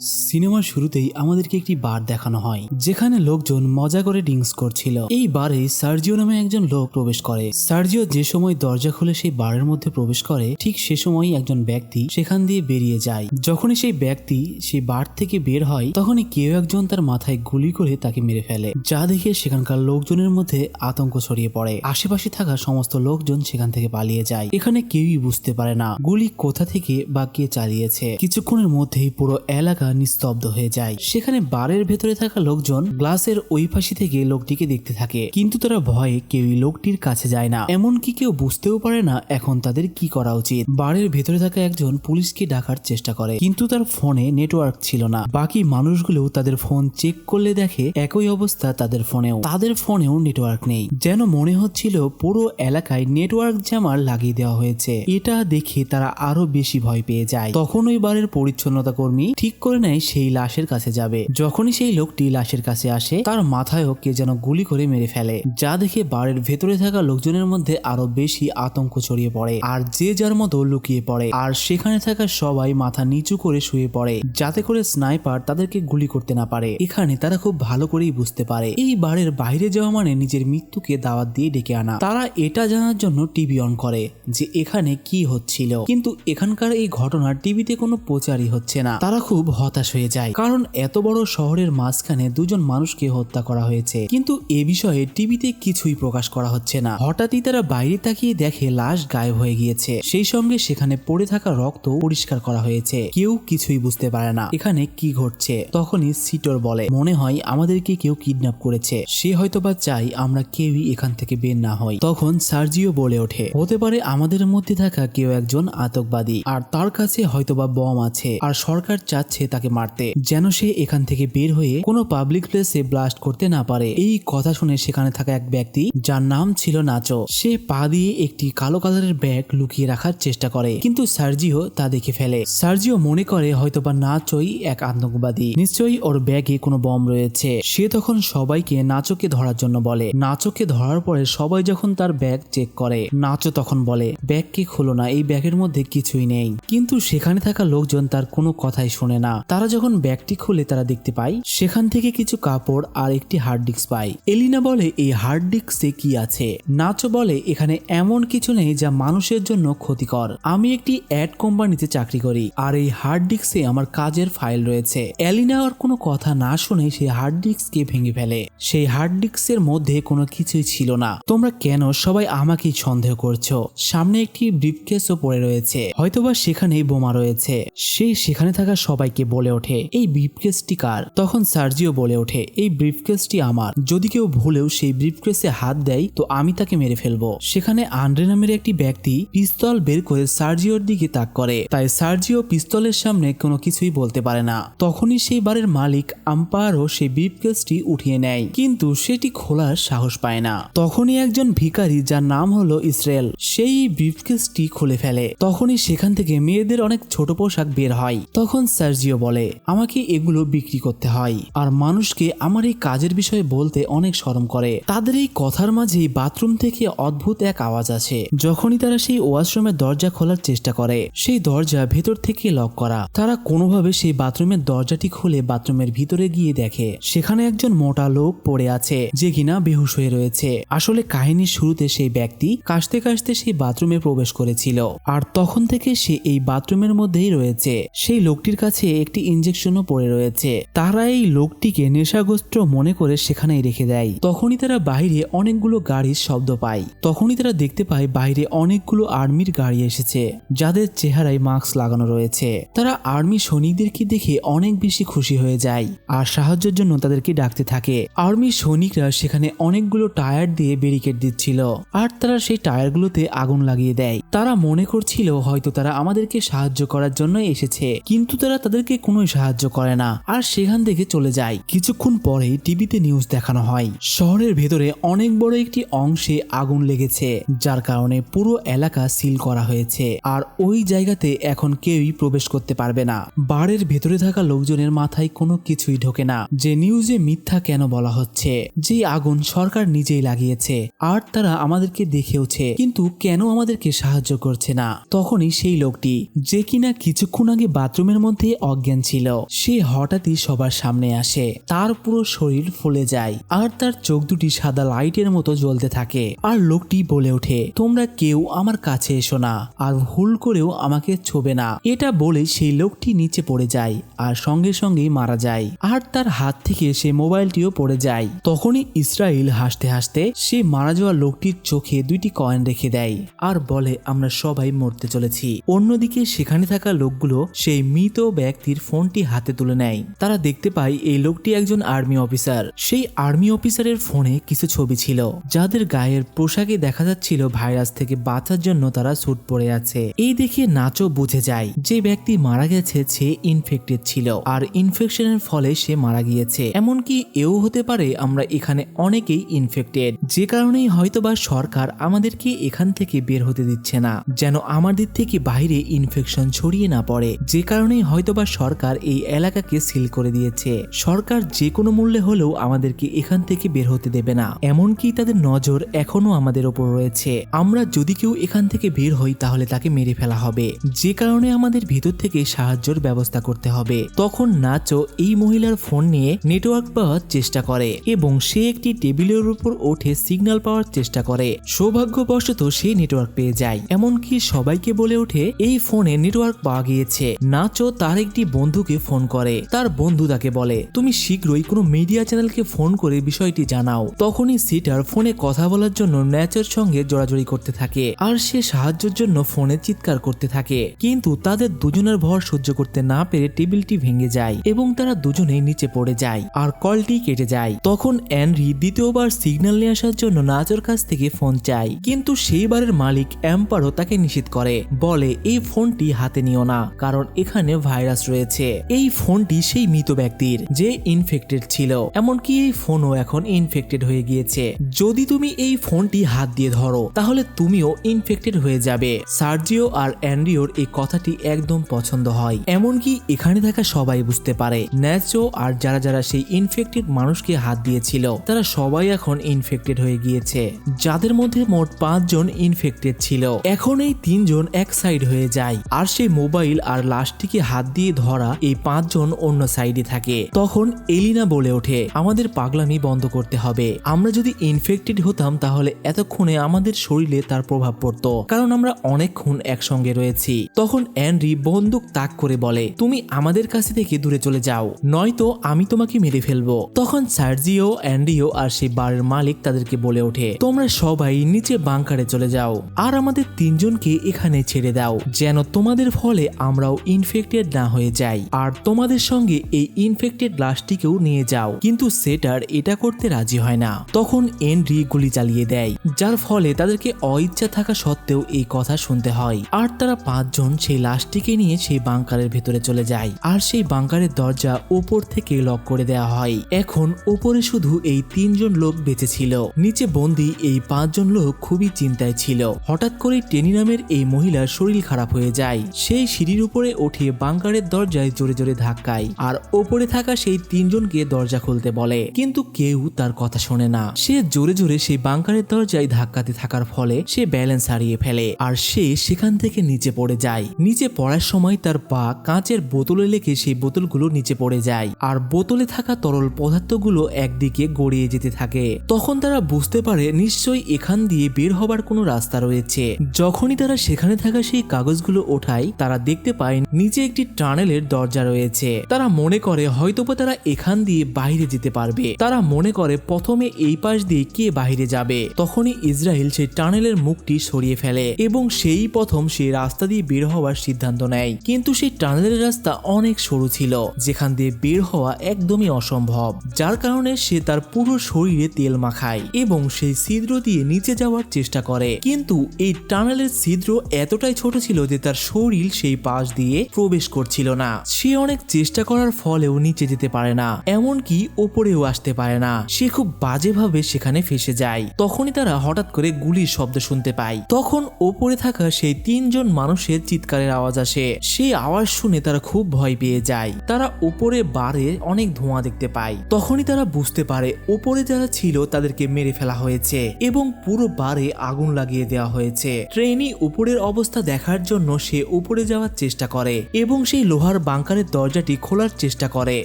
Z. সিনেমার শুরুতেই আমাদেরকে একটি বার দেখানো হয়, যেখানে লোকজন মজা করে ড্রিঙ্কস করছিল। এই বারে সার্জিও নামে একজন লোক প্রবেশ করে। সার্জিও যে সময় দরজা খুলে সেই বারের মধ্যে প্রবেশ করে, ঠিক সে সময় একজন ব্যক্তি সেখান দিয়ে বেরিয়ে যায়। যখনই সেই ব্যক্তি সেই বার থেকে বের হয়, তখনই কেউ একজন তার মাথায় গুলি করে তাকে মেরে ফেলে, যা দেখে সেখানকার লোকজনের মধ্যে আতঙ্ক ছড়িয়ে পড়ে। আশেপাশে থাকা সমস্ত লোকজন সেখান থেকে পালিয়ে যায়। এখানে কেউই বুঝতে পারে না, গুলি কোথা থেকে বা কে চালিয়েছে। কিছুক্ষণের মধ্যেই পুরো এলাকা নিস্তব্ধ হয়ে যায়। সেখানে বারের ভেতরে থাকা লোকজন গ্লাসের ওই পাশে থেকে লোকটিকে দেখতে থাকে। কিন্তু তারা ভয়ে কেউই লোকটির কাছে যায় না। এমনকি কেউ বুঝতেও পারে না এখন তাদের কি করা উচিত। বারের ভেতরে থাকা একজন পুলিশকে ডাকার চেষ্টা করে। কিন্তু তার ফোনে নেটওয়ার্ক ছিল না। বাকি মানুষগুলো তাদের ফোন চেক করলে দেখে একই অবস্থা তাদের ফোনেও। তাদের ফোনেও নেটওয়ার্ক নেই। যেন মনে হচ্ছিল পুরো এলাকায় নেটওয়ার্ক জামার লাগিয়ে দেওয়া হয়েছে। এটা দেখে তারা আরও বেশি ভয় পেয়ে যায়। তখন ওই বারের পরিচ্ছন্নতা কর্মী ঠিক করে নেয় সেই লাশের কাছে যাবে। যখনই সেই লোকটি লাশের কাছে আসে, তার মাথায়ও কে যেন গুলি করে মেরে ফেলে। যা দেখে বাড়ির ভেতরে থাকা লোকজনের মধ্যে আরও বেশি আতঙ্ক ছড়িয়ে পড়ে আর যে যার মতো লুকিয়ে পড়ে। আর সেখানে থাকা সবাই মাথা নিচু করে শুয়ে পড়ে, যাতে করে স্নাইপার তাদেরকে গুলি করতে না পারে। এখানে তারা খুব ভালো করেই বুঝতে পারে। এই বারের বাইরে যাওয়া মানে নিজের মৃত্যুকে দাওয়াত দিয়ে ডেকে আনা। তারা এটা জানার জন্য টিভি অন করে যে এখানে কি হচ্ছিল। কিন্তু এখানকার এই ঘটনা টিভিতে কোনো প্রচারই হচ্ছে না। তারা খুব হতাশ হয়ে যায়। কারণ এত বড় শহরের মাঝখানে দুজন মানুষকে হত্যা করা হয়েছে। কিন্তু এ বিষয়ে টিভিতে কিছুই প্রকাশ করা হচ্ছে না। হঠাৎই তারা বাইরে তাকিয়ে দেখে লাশ গায়েব হয়ে গিয়েছে। সেই সঙ্গে সেখানে পড়ে থাকা রক্ত পরিষ্কার করা হয়েছে। কেউ কিছুই বুঝতে পারে না এখানে কি ঘটছে। তখনই সিটর বলে, মনে হয় আমাদেরকে কেউ কিডন্যাপ করেছে। সে হয়তোবা চাই আমরা কেউই এখান থেকে বের না হই। তখন সার্জিও বলে ওঠে, হতে পারে আমাদের মধ্যে থাকা কেউ একজন আতঙ্কবাদী আর তার কাছে হয়তোবা বম আছে। আর সরকার চাচ্ছে তাকে মারতে। যেন সে এখান থেকে বের হয়ে কোনো পাবলিক প্লেসে ব্লাস্ট করতে না পারে। এই কথা শুনে সেখানে থাকা এক ব্যক্তি, যার নাম ছিল নাচো, সে পা দিয়ে একটি কালো কালারের ব্যাগ লুকিয়ে রাখার চেষ্টা করে, কিন্তু সার্জিও তা দেখে ফেলে। সার্জিও মনে করে হয়তোবা নাচোই এক আতঙ্কবাদী। নিশ্চয়ই ওর ব্যাগে কোনো বম রয়েছে। সে তখন সবাইকে নাচোকে ধরার জন্য বলে। নাচোকে ধরার পরে সবাই যখন তার ব্যাগ চেক করে, নাচো তখন বলে ব্যাগকে খোলো না, এই ব্যাগের মধ্যে কিছুই নেই। কিন্তু সেখানে থাকা লোকজন তার কোনো কথাই শোনে না। তারা ব্যাগটি খুলে তারা দেখতে পায়, সেখান থেকে কিছু কাপড় আর একটি হার্ড ডিস্ক পায়। এলিনা বলে, এই হার্ড ডিস্কে কি আছে? নাচো বলে, এখানে এমন কিছু নেই যা মানুষের জন্য ক্ষতিকর। আমি একটি অ্যাড কোম্পানিতে চাকরি করি, আর এই হার্ড ডিস্কে আমার কাজের ফাইল রয়েছে। এলিনা আর কোনো কথা না শুনে সেই হার্ড ডিস্ককে ভেঙে ফেলে। সেই হার্ড ডিস্কের মধ্যে কোনো কিছুই ছিল না। তোমরা কেন সবাই আমাকেই সন্দেহ করছ? সামনে একটি ব্রিফকেসও পড়ে রয়েছে। হয়তোবা সেখানেই বোমা রয়েছে। সে সেখানে থাকা সবাইকে বলে ওঠে এই ব্রিফকেসটি কার? তখন সার্জিও বলে ওঠে, এই ব্রিফকেসটি আমার। যদি কেউ ভুলেও সেই ব্রিফকেসে হাত দেয়, তো আমি তাকে মেরে ফেলব। সেখানে আন্ড্রে নামের একটি ব্যক্তি পিস্তল বের করে সার্জিওর দিকে তাক করে। তাই সার্জিও পিস্তলের সামনে কোনো কিছুই বলতে পারে না। তখনই সেই বারের মালিক আম্পায়ারও সেই ব্রিফকেসটি উঠিয়ে নেয়। কিন্তু সেটি খোলার সাহস পায় না। তখনই একজন ভিখারি যার নাম হলো ইসরায়েল, সেই ব্রিফকেসটি খুলে ফেলে। তখনই সেখান থেকে মেয়েদের অনেক ছোট পোশাক বের হয়। তখন সার্জিও বলে আমাকে এগুলো বিক্রি করতে হয়। আর মানুষকে আমার এই কাজের বিষয়ে বলতে অনেক শরম করে। তাদের এই কথার মাঝেই বাথরুম থেকে অদ্ভুত এক আওয়াজ আসে। যখনই তারা সেই ওয়াশরুমের দরজা খোলার চেষ্টা করে, সেই দরজা ভেতর থেকে লক করা। তারা কোনোভাবে সেই বাথরুমের দরজাটি খুলে বাথরুমের ভিতরে গিয়ে দেখে, সেখানে একজন মোটা লোক পড়ে আছে, যে কিনা বেহুশ হয়ে রয়েছে। আসলে কাহিনীর শুরুতে সেই ব্যক্তি কাশতে কাশতে সেই বাথরুমে প্রবেশ করেছিল। আর তখন থেকে সে এই বাথরুমের মধ্যেই রয়েছে। সেই লোকটির কাছে একটি ইঞ্জেকশনও পড়ে রয়েছে। তারা এই লোকটিকে নেশাগ্রস্ত মনে করে সেখানেই রেখে দেয়। তখনই তারা বাইরে অনেকগুলো গাড়ির শব্দ পায়। তখনই তারা দেখতে পায় বাইরে অনেকগুলো আর্মির গাড়ি এসেছে, যাদের চেহারায় মাস্ক লাগানো রয়েছে। তারা আর্মি সৈনিকদেরকে দেখে অনেক বেশি খুশি হয়ে যায় আর সাহায্যের জন্য তাদেরকে ডাকতে থাকে। আর্মি সৈনিকরা সেখানে অনেকগুলো টায়ার দিয়ে ব্যারিকেড দিচ্ছিল আর তারা সেই টায়ারগুলোতে আগুন লাগিয়ে দেয়। তারা মনে করছিল হয়তো তারা আমাদেরকে সাহায্য করার জন্য এসেছে, কিন্তু তারা তাদেরকে কোনোই সাহায্য করে না, আর সেখান থেকে চলে যায়। কিছুক্ষণ পরে টিভিতে নিউজ দেখানো হয়। শহরের ভেতরে অনেক বড় একটি অংশে আগুন লেগেছে, যার কারণে পুরো এলাকা সিল করা হয়েছে, আর ওই জায়গাতে এখন কেউই প্রবেশ করতে পারবে না। বারের ভেতরে থাকা লোকজনের মাথায় কোনো কিছুই ঢোকে না, যে নিউজে মিথ্যা কেন বলা হচ্ছে? যে আগুন সরকার নিজেই লাগিয়েছে, আর তারা আমাদেরকে দেখেওছে, কিন্তু কেন আমাদেরকে সাহায্য করছে না? তখনই সেই লোকটি, যে কিনা কিছুক্ষণ আগে বাথরুমের মধ্যে অজ্ঞান ছিল ছিল সে হঠাৎই সবার সামনে আসে। তার পুরো শরীর ফুলে যায় আর তার চোখ দুটি সাদা লাইটের মতো জ্বলতে থাকে। আর লোকটি বলে ওঠে, তোমরা কেউ আমার কাছে এসো না আর ভুল করেও আমাকে ছোবে না। এটা বলে সেই লোকটি নিচে পড়ে যায় আর সঙ্গে সঙ্গেই মারা যায়। আর তার হাত থেকে সে মোবাইলটিও পড়ে যায়। তখনই ইসরায়েল হাসতে হাসতে সে মারা যাওয়া লোকটির চোখে দুইটি কয়েন রেখে দেয় আর বলে, আমরা সবাই মরতে চলেছি। অন্যদিকে সেখানে থাকা লোকগুলো সেই মৃত ব্যক্তির ফোনটি হাতে তুলে নেয়। তারা দেখতে পায় এই লোকটি একজন আর্মি অফিসার। সেই আর্মি অফিসারের ফোনে কিছু ছবি ছিল, যাদের গায়ের পোশাকে দেখা যাচ্ছিল ভাইরাস থেকে বাঁচার জন্য তারা স্যুট পরে আছে। এই দেখে নাচও বুঝে যায়, যে ব্যক্তি মারা গেছে সে ইনফেক্টেড ছিল, আর ইনফেকশনের ফলে সে মারা গিয়েছে। এমনকি এও হতে পারে আমরা এখানে অনেকেই ইনফেক্টেড যে কারণেই হয়তোবা সরকার আমাদেরকে এখান থেকে বের হতে দিচ্ছে না, যেন আমাদের থেকে বাইরে ইনফেকশন ছড়িয়ে না পড়ে। যে কারণেই হয়তোবা সরকার এই এলাকাকে সিল করে দিয়েছে। সরকার যে কোনো মূল্যে হলেও আমাদেরকে এখান থেকে বের হতে দেবে না। এমনকি তাদের নজর এখনও আমাদের ওপর রয়েছে। আমরা যদি কেউ এখান থেকে বের হই, তাহলে তাকে মেরে ফেলা হবে। যে কারণে আমাদের ভিতর থেকে সাহায্যের ব্যবস্থা করতে হবে। তখন নাচো এই মহিলার ফোন নিয়ে নেটওয়ার্ক পাওয়ার চেষ্টা করে এবং সে একটি টেবিলের উপর ওঠে সিগন্যাল পাওয়ার চেষ্টা করে। সৌভাগ্যবশত সে নেটওয়ার্ক পেয়ে যায়। এমনকি সবাইকে বলে ওঠে, এই ফোনে নেটওয়ার্ক পাওয়া গিয়েছে। নাচো তার একটি বন্ধুকে ফোন করে। তার বন্ধু তাকে বলে, তুমি শীঘ্রই কোনো মিডিয়া চ্যানেলকে ফোন করে বিষয়টি জানাও। তখনই সিটার ফোনে কথা বলার জন্য ন্যাচের সঙ্গে জোড়াজড়ি করতে থাকে আর সে সাহায্যের জন্য ফোনে চিৎকার করতে থাকে। কিন্তু তাদের দুজনের ভর সহ্য করতে না পেরে টেবিলটি ভেঙে যায় এবং তারা দুজনেই নিচে পড়ে যায় আর কলটি কেটে যায়। তখন অ্যানরি দ্বিতীয়বার সিগন্যাল নিয়ে আসার জন্য নাচের কাছ থেকে ফোন চায়। কিন্তু সেইবারের মালিক অ্যাম্পারও তাকে নিষেধ করে, বলে, এই ফোনটি হাতে নিও না, কারণ এখানে ভাইরাস রয়েছে। এই ফোনটি সেই মৃত ব্যক্তির যে ইনফেক্টেড ছিল। এমনকি এই ফোনও এখন ইনফেক্টেড হয়ে গিয়েছে। যদি তুমি এই ফোনটি হাত দিয়ে ধরো, তাহলে তুমিও ইনফেক্টেড হয়ে যাবে। সার্জিও আর অ্যান্ড্রিওর এই কথাটি একদম পছন্দ হয়। এমনকি এখানে থাকা সবাই বুঝতে পারে। ন্যাচো আর যারা যারা সেই ইনফেক্টেড মানুষকে হাত দিয়েছিল, তারা সবাই এখন ইনফেক্টেড হয়ে গিয়েছে। যাদের মধ্যে মোট পাঁচজন ইনফেক্টেড ছিল। এখন এই তিনজন এক সাইড হয়ে যায়। আর সেই মোবাইল আর লাশটিকে হাত দিয়ে ধরা এই পাঁচজন অন্য সাইডে থাকে। তখন এলিনা বলে ওঠে, আমাদের পাগলামি বন্ধ করতে হবে। আমরা যদি ইনফেক্টেড হতাম তাহলে এতক্ষণে আমাদের শরীরে তার প্রভাব পড়তো। কারণ আমরা অনেকক্ষণ একসঙ্গে রয়েছি। তখন অ্যান্ড্রি বন্দুক তাক করে বলে, তুমি আমাদের কাছে থেকে দূরে চলে যাও, নয়তো আমি তোমাকে মেরে ফেলব। তখন সার্জিও, অ্যান্ড্রিও আর সেই বারের মালিক তাদেরকে বলে ওঠে, তোমরা সবাই নিচে বাংকারে চলে যাও, আর আমাদের তিনজনকে এখানে ছেড়ে দাও, যেন তোমাদের ফলে আমরাও ইনফেক্টেড না হয়ে যাই। আর তোমাদের সঙ্গে এই ইনফেক্টেড লাশটিকেও নিয়ে যাও। কিন্তু সেটার এটা করতে রাজি হয় না। তখন এনরি গুলি চালিয়ে দেয়, যার ফলে তাদেরকে অইচ্ছা থাকা সত্ত্বেও এই কথা শুনতে হয়। আর তারা পাঁচজন সেই লাশটিকে নিয়ে সেই বাংকারের ভেতরে চলে যায়। আর সেই বাংকারের দরজা উপর থেকে লক করে দেওয়া হয়। এখন উপরে শুধু এই তিনজন লোক বেঁচে ছিল। নিচে বন্দি এই পাঁচজন লোক খুবই চিন্তায় ছিল। হঠাৎ করে টেনি নামের এই মহিলার শরীর খারাপ হয়ে যায়। সেই সিঁড়ির উপরে উঠে বাংকারের দরজায় জোরে জোরে ধাক্কায়। আর ওপরে থাকা সেই তিনজনকে দরজা খুলতে বলে। কিন্তু কেউ তার কথা শোনে না। সে জোরে জোরে সেই বাংকারের দরজায় ধাক্কাতে থাকার ফলে সে ব্যালেন্স হারিয়ে ফেলে। আর সে সেখান থেকে নিচে পড়ে যায়। নিচে পড়ার সময় তার পা কাঁচের বোতলে লেগে সেই বোতলগুলো নিচে পড়ে যায়। আর বোতলে থাকা তরল পদার্থগুলো একদিকে গড়িয়ে যেতে থাকে। তখন তারা বুঝতে পারে নিশ্চয়ই এখান দিয়ে বের হবার কোনো রাস্তা রয়েছে। যখনই তারা সেখানে থাকা সেই কাগজগুলো ওঠায়, তারা দেখতে পায় নিচে একটি টানেলের দরজা রয়েছে। তারা মনে করে হয়তোবা তারা এখান দিয়ে বাইরে যেতে পারবে। তারা মনে করে প্রথমে এই পাশ দিয়ে কে বাইরে যাবে। তখনই ইসরায়েল সেই টানেলের মুখটি সরিয়ে ফেলে এবং সেই প্রথম সেই রাস্তা দিয়ে বের হওয়ার সিদ্ধান্ত নেয়। কিন্তু সেই টানেলের রাস্তা অনেক সরু ছিল, যেখান দিয়ে বের হওয়া একদমই অসম্ভব। যার কারণে সে তার পুরো শরীরে তেল মাখায় এবং সেই ছিদ্র দিয়ে নিচে যাওয়ার চেষ্টা করে। কিন্তু এই টানেলের ছিদ্র এতটাই ছোট ছিল যে তার শরীর সেই পাশ দিয়ে প্রবেশ করছিল না। সে অনেক চেষ্টা করার ফলেও নিচে যেতে পারে না, এমনকি ওপরেও আসতে পারে না। সে খুব বাজেভাবে সেখানে ফেসে যায়। তখনই তারা হঠাৎ করে গুলির শব্দ শুনতে পায়। তখন ওপরে থাকা সেই তিনজন মানুষের চিৎকারের আওয়াজ আসে। সেই আওয়াজ শুনে তারা খুব ভয় পেয়ে যায়। তারা উপরে বারে অনেক ধোঁয়া দেখতে পায়। তখনই তারা বুঝতে পারে ওপরে যারা ছিল তাদেরকে মেরে ফেলা হয়েছে এবং পুরো বারে আগুন লাগিয়ে দেওয়া হয়েছে। ট্রেনই উপরের অবস্থা দেখার জন্য সে উপরে যাওয়ার চেষ্টা করে এবং সেই লোহার বাংকার বাংকারের দরজাটি খোলার চেষ্টা করে।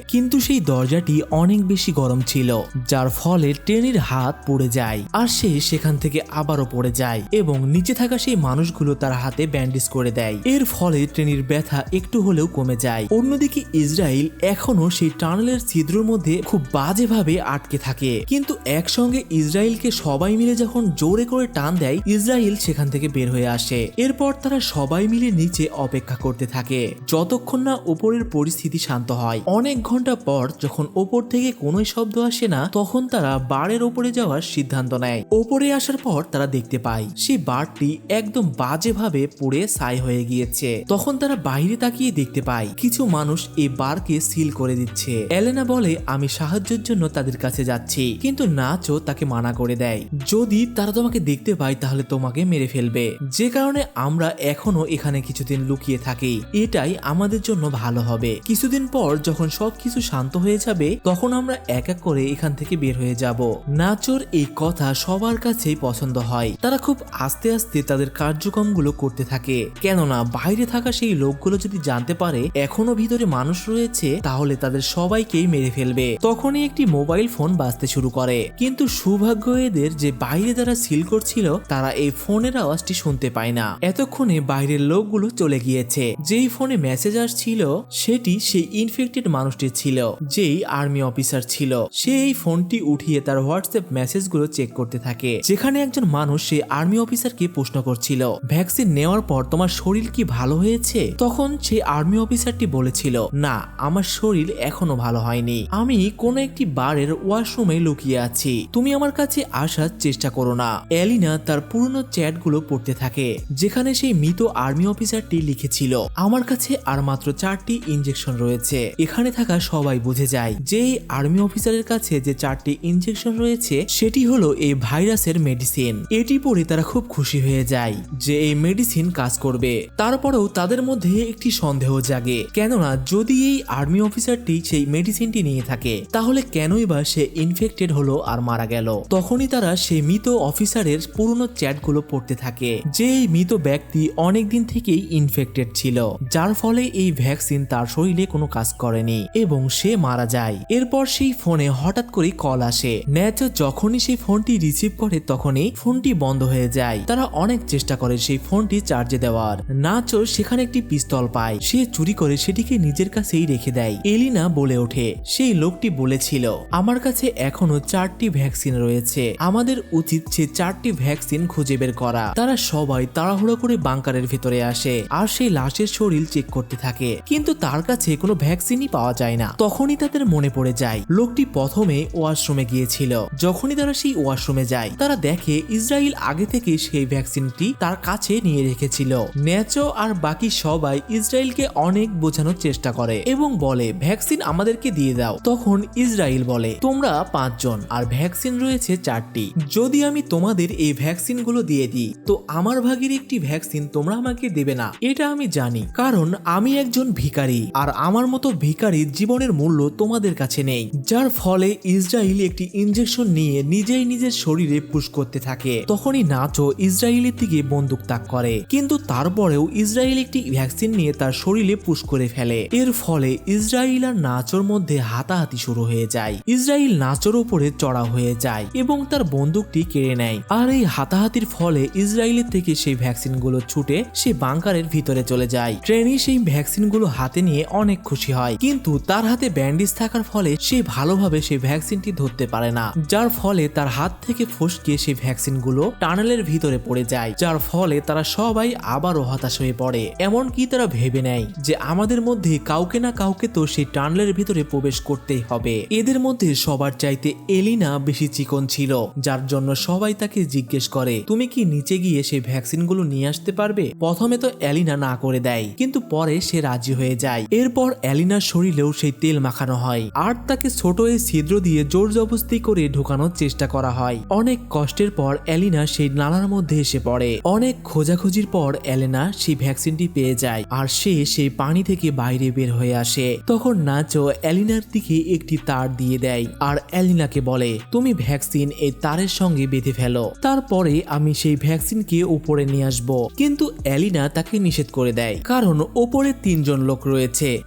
কিন্তু সেই দরজাটি অনেক বেশি গরম ছিল, যার ফলে ট্রেনির হাত পড়ে যায় আর সে সেখান থেকে আবারও পড়ে যায় এবং নিচে থাকা সেই মানুষগুলো তার হাতে ব্যান্ডেজ করে দেয়। এর ফলে ট্রেনির ব্যথা একটু হলেও কমে যায়। অন্যদিকে ইসরায়েল এখনও সেই টানেলের ছিদ্রর মধ্যে খুব বাজেভাবে আটকে থাকে। কিন্তু একসঙ্গে ইসরায়েলকে সবাই মিলে যখন জোরে করে টান দেয়, ইসরায়েল সেখান থেকে বের হয়ে আসে। এরপর তারা সবাই মিলে নিচে অপেক্ষা করতে থাকে। যতক্ষণ না ওপরের পরিস্থিতি শান্ত হয়। অনেক ঘণ্টা পর যখন ওপর থেকে কোনো শব্দ আসে না, তখন তারা বারের ওপরে যাওয়ার সিদ্ধান্ত নেয়। ওপরে আসার পর তারা দেখতে পায় সেই বারটি একদম বাজেভাবে পুড়ে ছাই হয়ে গিয়েছে। তখন তারা বাইরে তাকিয়ে দেখতে পায়, কিছু মানুষ এই বারকে সিল করে দিচ্ছে। এলেনা বলে, আমি সাহায্যের জন্য তাদের কাছে যাচ্ছি। কিন্তু নাচও তাকে মানা করে দেয়। যদি তারা তোমাকে দেখতে পায়, তাহলে তোমাকে মেরে ফেলবে। যে কারণে আমরা এখনও এখানে কিছুদিন লুকিয়ে থাকি। এটাই আমাদের জন্য ভালো হবে। কিছুদিন পর যখন সবকিছু শান্ত হয়ে যাবে, তখন আমরা এক এক করে এখান থেকে বের হয়ে যাব। নাচর এই কথা সবার কাছেই পছন্দ হয়। তারা খুব আস্তে আস্তে তাদের কার্যক্রমগুলো করতে থাকে। কেননা, বাইরে থাকা সেই লোকগুলো যদি জানতে পারে, এখনও ভিতরে মানুষ রয়েছে, তাহলে তাদের সবাইকেই মেরে ফেলবে। তখনই একটি মোবাইল ফোন বাজতে শুরু করে। কিন্তু সৌভাগ্য এদের যে বাইরে যারা সিল করছিল, তারা এই ফোনের আওয়াজটি শুনতে পায় না। এতক্ষণে বাইরের লোকগুলো চলে গিয়েছে। যেই ফোনে মেসেজ আসছিল সেটি সেই ইনফেক্টেড মানুষটি ছিল, যেই আর্মি অফিসার ছিল। সে এই ফোনটি উঠিয়ে তার হোয়াটসঅ্যাপ মেসেজগুলো চেক করতে থাকে, যেখানে একজন মানুষ সেই আর্মি অফিসারকে প্রশ্ন করছিল ভ্যাকসিন নেওয়ার পর তোমার শরীর কি ভালো হয়েছে? তখন সেই আর্মি অফিসারটি বলেছিল, না, আমার শরীর এখনও ভালো হয়নি। আমি কোনো একটি বারের ওয়াশরুমে লুকিয়ে আছি। তুমি আমার কাছে আসার চেষ্টা করো না। এলিনা তার পুরনো চ্যাটগুলো পড়তে থাকে, যেখানে সেই মৃত আর্মি অফিসারটি লিখেছিল, আমার কাছে আর মাত্র চারটি ইনজেকশন রয়েছে। এখানে থাকা সবাই বুঝে যায় যে আর্মি অফিসারের কাছে যে চারটি ইনজেকশন রয়েছে, সেটি হলো এই ভাইরাসের মেডিসিন এটি পড়ে তারা খুব খুশি হয়ে যায় যে এই মেডিসিন কাজ করবে। তারপরেও তাদের মধ্যে একটি সন্দেহ জাগে, কেননা যদি এই আর্মি অফিসারটি সেই মেডিসিনটি নিয়ে থাকে, তাহলে কেনই বা সে ইনফেক্টেড হলো আর মারা গেল? তখনই তারা সেই মৃত অফিসারের পুরনো চ্যাটগুলো পড়তে থাকে, যে এই মৃত ব্যক্তি অনেকদিন থেকেই ইনফেক্টেড ছিল, যার ফলে এই ভ্যাকসিন তার শরীরে কোনো কাজ করেনি এবং সে মারা যায়। এরপর সেই ফোনে হঠাৎ করে কল আসে। ন্যাচো যখনই সেই ফোনটি রিসিভ করে তখনই ফোনটি বন্ধ হয়ে যায়। তারা অনেক চেষ্টা করে সেই ফোনটি চার্জে দেওয়ার। নাচো সেখানে একটি পিস্তল পায়। সে চুরি করে সেটিকে নিজের কাছেই রেখে দেয়। এলিনা বলে ওঠে, সেই লোকটি বলেছিল, আমার কাছে এখনও চারটি ভ্যাকসিন রয়েছে। আমাদের উচিত সে চারটি ভ্যাকসিন খুঁজে বের করা। তারা সবাই তাড়াহুড়ো করে বাংকারের ভিতরে আসে, আর সেই লাশের শরীর চেক করতে থাকে। কিন্তু তার কাছে কোনো ভ্যাকসিনই পাওয়া যায় না। তখনই তাদের মনে পড়ে যায়, লোকটি প্রথমে ওয়াশরুমে গিয়েছিল। যখনই তারা সেই ওয়াশরুমে যায়, তারা দেখে ইসরায়েল আগে থেকে সেই ভ্যাকসিনটি তার কাছে নিয়ে রেখেছিল। ন্যাচো আর বাকি সবাই ইসরায়েলকে অনেক বোঝানোর চেষ্টা করে এবং বলে ভ্যাকসিন আমাদেরকে দিয়ে দাও। তখন ইসরায়েল বলে, তোমরা পাঁচজন আর ভ্যাকসিন রয়েছে চারটি। যদি আমি তোমাদের এই ভ্যাকসিনগুলো দিয়ে দিই, তো আমার ভাগের একটি ভ্যাকসিন তোমরা আমাকে দেবে না। এটা আমি জানি, কারণ আমি একজন ভিখারি। আর আমার মতো ভিখারির জীবনের মূল্য তোমাদের কাছে নেই, যার ফলে ইসরায়েল একটি ইনজেকশন নিয়ে নিজেই নিজের শরীরে পুশ করতে থাকে। তখনই নাচো ইসরায়েলের দিকে বন্দুক তাক করে। কিন্তু তারপরেও ইসরায়েল একটি ভ্যাকসিন নিয়ে তার শরীরে পুশ করে ফেলে। এর ফলে ইসরায়েল আর নাচোর মধ্যে হাতাহাতি শুরু হয়ে যায়। ইসরায়েল নাচোর উপরে চড়া হয়ে যায় এবং তার বন্দুকটি কেড়ে নেয়। আর এই হাতাহাতির ফলে ইসরায়েলের থেকে সেই ভ্যাকসিনগুলো ছুটে সে বাংকারের ভিতরে চলে যায়। ট্রেনি সেই ভ্যাকসিনগুলো হাতে নিয়ে অনেক খুশি হয়। কিন্তু তার হাতে ব্যান্ডেজ থাকার ফলে সে ভালোভাবে সেই ভ্যাকসিনটি ধরতে পারে না। যার ফলে তার হাত থেকে ফসকে সেই ভ্যাকসিনগুলো টানেলের ভিতরে পড়ে যায়, যার ফলে তারা সবাই আবারও হতাশ হয়ে পড়ে। এমনকি তারা ভেবে নেয় যে আমাদের মধ্যে কাউকে না কাউকে তো সেই টানেলের ভিতরে প্রবেশ করতেই হবে। এদের মধ্যে সবার চাইতে এলিনা বেশি চিকন ছিল, যার জন্য সবাই তাকে জিজ্ঞেস করে, তুমি কি নিচে গিয়ে সেই ভ্যাকসিনগুলো নিয়ে আসতে পারবে? প্রথমে তো এলিনা না করে দেয়, কিন্তু পরে সে রাজি হয়ে যায়। এরপর এলিনার শরীরেও সেই তেল মাখানো হয় আর তাকে ছোট এই ছিদ্র দিয়ে জোর জবস্তি করে ঢোকানোর চেষ্টা করা হয়। অনেক কষ্টের পর এলিনা সেই নালার মধ্যে এসে পড়ে। অনেক খোঁজাখুঁজির পর এলেনা সেই ভ্যাকসিনটি পেয়ে যায় আর সে সেই পানি থেকে বাইরে বের হয়ে আসে। তখন নাচো এলিনার দিকে একটি তার দিয়ে দেয় আর এলিনাকে বলে, তুমি ভ্যাকসিন এই তারের সঙ্গে বেঁধে ফেলো। তারপরে আমি সেই ভ্যাকসিনকে উপরে নিয়ে আসব। কিন্তু এলিনা তাকে নিষেধ করে দেয়, কারণ ওপরে তিনজন লোক রয়েছে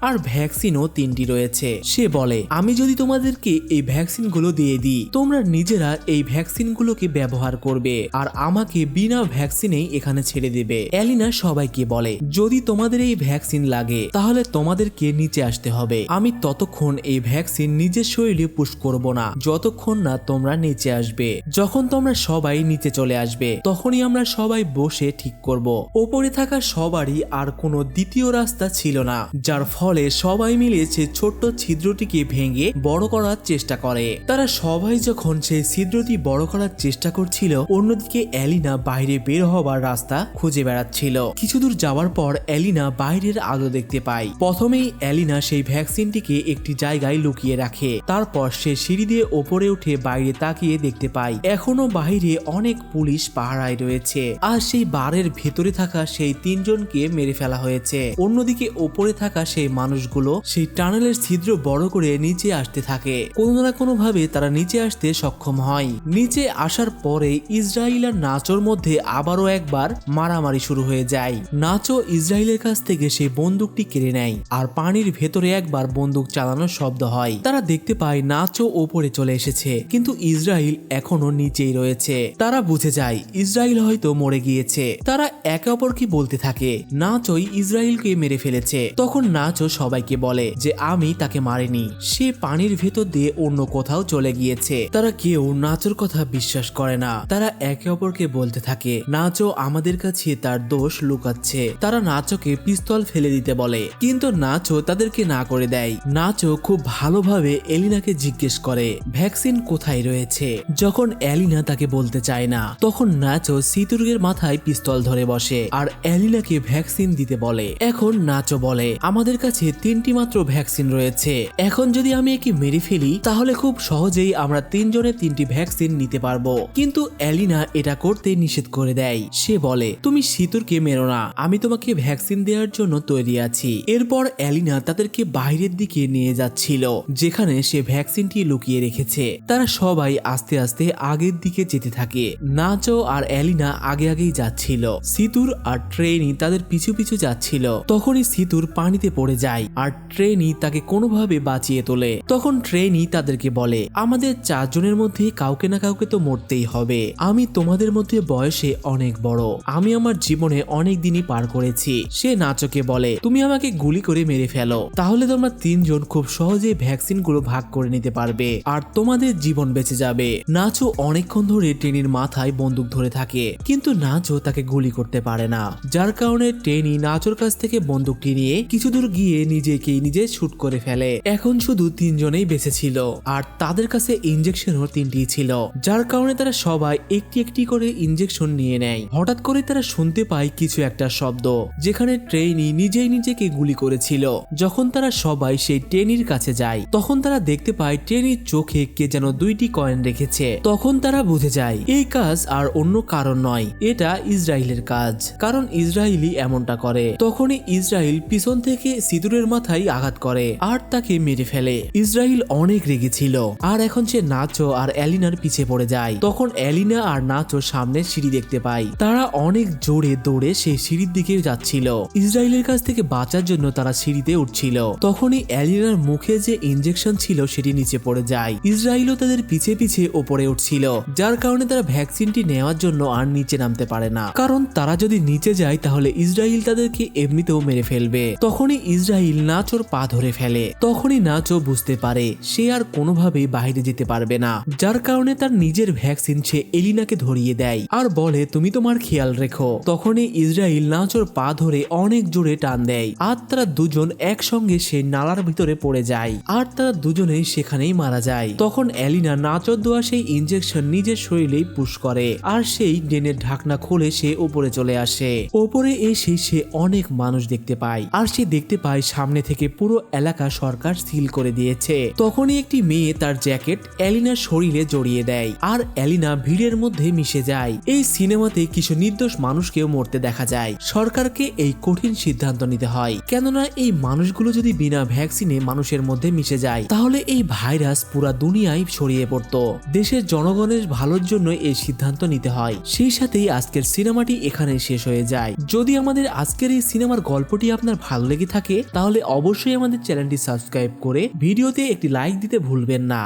আর ভ্যাকসিনও তিনটি রয়েছে। সে বলে, আমি যদি তোমাদেরকে এই ভ্যাকসিনগুলো দিয়ে দিই, তোমরা নিজেরা এই ভ্যাকসিনগুলোকে ব্যবহার করবে, আর আমাকে বিনা ভ্যাকসিনেই এখানে ছেড়ে দেবে। অ্যালিনা সবাইকে বলে, যদি তোমাদের এই ভ্যাকসিন লাগে, তাহলে তোমাদেরকে নিচে আসতে হবে। আমি ততক্ষণ এই ভ্যাকসিন নিজের শরীরে পুশ করব না। যতক্ষণ না তোমরা নিচে আসবে, যখন তোমরা সবাই নিচে চলে আসবে, তখনই আমরা সবাই বসে ঠিক করব। ওপরে থাকা সবারই আর কোনো দ্বিতীয় রাস্তা ছিল না। যার ফলে সবাই মিলে সে ছোট্ট ছিদ্রটিকে ভেঙে বড় করার চেষ্টা করে। তারা সবাই যখন সেই ছিদ্রটি বড় করার চেষ্টা করছিল, অন্যদিকে অ্যালিনা বাইরে বের হবার রাস্তা খুঁজে বেড়াচ্ছিল। কিছু দূর যাওয়ার পর অ্যালিনা বাইরের আলো দেখতে পায়। প্রথমেই অ্যালিনা সেই ভ্যাকসিনটিকে একটি জায়গায় লুকিয়ে রাখে। তারপর সে সিঁড়ি দিয়ে ওপরে উঠে বাইরে তাকিয়ে দেখতে পায়, এখনও বাইরে অনেক পুলিশ পাহারায় রয়েছে। আর সেই বারের ভেতরে থাকা সেই তিনজনকে মেরে ফেলা হয়েছে। অন্যদিকে ওপরে থাকা সেই মানুষগুলো সেই টানেলের ছিদ্র বড় করে নিচে আসতে থাকে। কোনো না কোনো ভাবে তারা নিচে আসতে সক্ষম হয়। নিচে আসার পরে ইসরায়েল আর নাচোর মধ্যে আবারও একবার মারামারি শুরু হয়ে যায়। নাচো ইসরায়েলের কাছ থেকে সেই বন্দুকটি কেড়ে নেয় আর পানির ভেতরে একবার বন্দুক চালানোর শব্দ হয়। তারা দেখতে পায় নাচো ওপরে চলে এসেছে, কিন্তু ইসরায়েল এখনও নিচেই রয়েছে। তারা বুঝে যায়, ইসরায়েল হয়তো মরে গিয়েছে। তারা একে অপরকে বলতে থাকে, নাচোই ইসরায়েলকে মেরে ফেলেছে। তখন নাচো সবাইকে বলে যে আমি তাকে মারিনি। সে পানির ভেতর দিয়ে অন্য কোথাও চলে গিয়েছে। তারা কেউ নাচোর কথা বিশ্বাস করে না। তারা একে অপরকে বলতে থাকে নাচো আমাদের কাছে তার দোষ লুকাচ্ছে। তারা নাচোকে পিস্তল ফেলে দিতে বলে, কিন্তু নাচো তাদেরকে না করে দেয়। নাচো খুব ভালোভাবে এলিনাকে জিজ্ঞেস করে, ভ্যাকসিন কোথায় রয়েছে? যখন এলিনা তাকে বলতে চায় না, তখন নাচো সিতুর্গের মাথায় পিস্তল ধরে বসে, আর এলিনাকে ভ্যাকসিন দিতে বলে। এখন নাচো বলে আমাদের কাছে তিনটি মাত্র ভ্যাকসিন রয়েছে। এখন যদি আমি একে মেরে ফেলি, তাহলে খুব সহজেই আমরা তিনজনে তিনটি ভ্যাকসিন নিতে পারব। কিন্তু এলিনা এটা করতে নিষেধ করে দেয়। সে বলে, তুমি সিতুরকে মেরো না। আমি তোমাকে ভ্যাকসিন দেওয়ার জন্য তৈরি আছি। এরপর এলিনা তাদেরকে বাইরের দিকে নিয়ে যাচ্ছিল, যেখানে সে ভ্যাকসিনটি লুকিয়ে রেখেছে। তারা সবাই আস্তে আস্তে আগের দিকে যেতে থাকে। নাচো আর এলিনা আগে আগেই যাচ্ছিল। সিতুর আর ট্রেনি তাদের পিছু পিছু যাচ্ছিল। তখনই সিতুর পানিতে পড়ে যায় আর ট্রেনি তাকে কোনোভাবে বাঁচিয়ে তোলে। তখন ট্রেনি তাদেরকে বলে, আমাদের চারজনের মধ্যে কাউকে না কাউকে তো মরতেই হবে। আমি তোমাদের মধ্যে বয়সে অনেক বড়। আমি আমার জীবনে অনেক দিনই পার করেছি। সে নাচকে বলে, তুমি আমাকে গুলি করে মেরে ফেলো। তাহলে তোমরা তিনজন খুব সহজে ভ্যাকসিনগুলো ভাগ করে নিতে পারবে আর তোমাদের জীবন বেঁচে যাবে। নাচো অনেকক্ষণ ধরে ট্রেনির মাথায় বন্দুক ধরে থাকে, কিন্তু নাচো তাকে গুলি করতে পারে না। যার কারণে ট্রেনি নাচোর কাছ থেকে বন্দুকটি নিয়ে কিছু দূর গিয়ে নিজেকেই নিজে শুট করে ফেলে। এখন শুধু তিনজনেই বেঁচে ছিল, আর তাদের কাছে ইঞ্জেকশনও তিনটি ছিল, যার কারণে তারা সবাই একটি একটি করে ইঞ্জেকশন নিয়ে নেয়। হঠাৎ করে তারা শুনতে পায় কিছু একটা শব্দ, যেখানে ট্রেনি নিজেই নিজেকে গুলি করেছিল। যখন তারা সবাই সেই ট্রেনির কাছে যায়, তখন তারা দেখতে পায় ট্রেনির চোখে কে যেন দুইটি কয়েন রেখেছে। তখন তারা বুঝে যায়, এই কাজ আর অন্য কারণ নয়, এটা ইসরায়েলের কাজ, কারণ ইসরায়েলি এমনটা করে। তখনই ইসরায়েল পিছন থেকে সিঁদুরের মাথায় আঘাত করে আর তাকে মেরে ফেলে। ইসরায়েল অনেক রেগেছিল আর এখন সে নাচো আর অ্যালিনার পিছে পড়ে যায়। তখন অ্যালিনা আর নাচো সামনে সিঁড়ি দেখতে পায়। তারা অনেক জোরে দৌড়ে সেই সিঁড়ির দিকে যাচ্ছিল। ইসরায়েলের কাছ থেকে বাঁচার জন্য তারা সিঁড়িতে উঠছিল। তখনই অ্যালিনার মুখে যে ইঞ্জেকশন ছিল সেটি নিচে পড়ে যায়। ইসরায়েলও তাদের পিছে পিছে ওপরে উঠছিল। যার কারণে তারা ভ্যাকসিনটি নেওয়ার জন্য আর নিচে নামতে পারে না। কারণ তারা যদি নিচে যায়, তাহলে ইসরায়েল তাদেরকে এমনিতেও মেরে ফেলবে। তখনই ইসরায়েল নাচোর পা ধরে ফেলে, তখনই নাচো বুঝতে পারে সে আর কোনোভাবেই বাইরে যেতে পারবে না। যার কারণে তার নিজের ভ্যাকসিন সে এলিনাকে ধরিয়ে দেয় আর বলে, তুমি তোমার খেয়াল রেখো। তখনই ইসরায়েল নাচোর পা ধরে অনেক জোরে টান দেয় আর তারা দুজন একসঙ্গে সে নালার ভিতরে পড়ে যায় আর তারা দুজনেই সেখানেই মারা যায়। তখন এলিনা নাচর দেওয়া সেই ইঞ্জেকশন নিজের শরীরেই পুশ করে আর সেই ড্রেনের ঢাকনা খুলে সে উপরে চলে আসে। ওপরে এসে সে অনেক মানুষ দেখতে পায় আর সে দেখতে পায় সামনে থেকে পুরো এলাকা সরকার সিল করে দিয়েছে। তখনই একটি মেয়ে তার জ্যাকেট এলিনার শরীরে জড়িয়ে দেয় আর এলিনা ভিড়ের মধ্যে মিশে যায়। এই সিনেমাতে কিছু নির্দোষ মানুষকেও মরতে দেখা যায়। সরকারকে এই কঠিন সিদ্ধান্ত নিতে হয়। কেননা এই মানুষগুলো যদি বিনা ভ্যাকসিনে মানুষের মধ্যে মিশে যায়, তাহলে এই ভাইরাস পুরা দুনিয়ায় ছড়িয়ে পড়তো। দেশের জনগণের ভালোর জন্য এই সিদ্ধান্ত নিতে হয়। সেই সাথেই আজকের সিনেমাটি এখানে শেষ হয়ে যায়। যদি আমাদের আজকের এই সিনেমার গল্পটি আপনার ভালো লেগে লেগে থাকে তাহলে অবশ্যই আমাদের চ্যানেলটি সাবস্ক্রাইব করে ভিডিওতে একটি লাইক দিতে ভুলবেন না।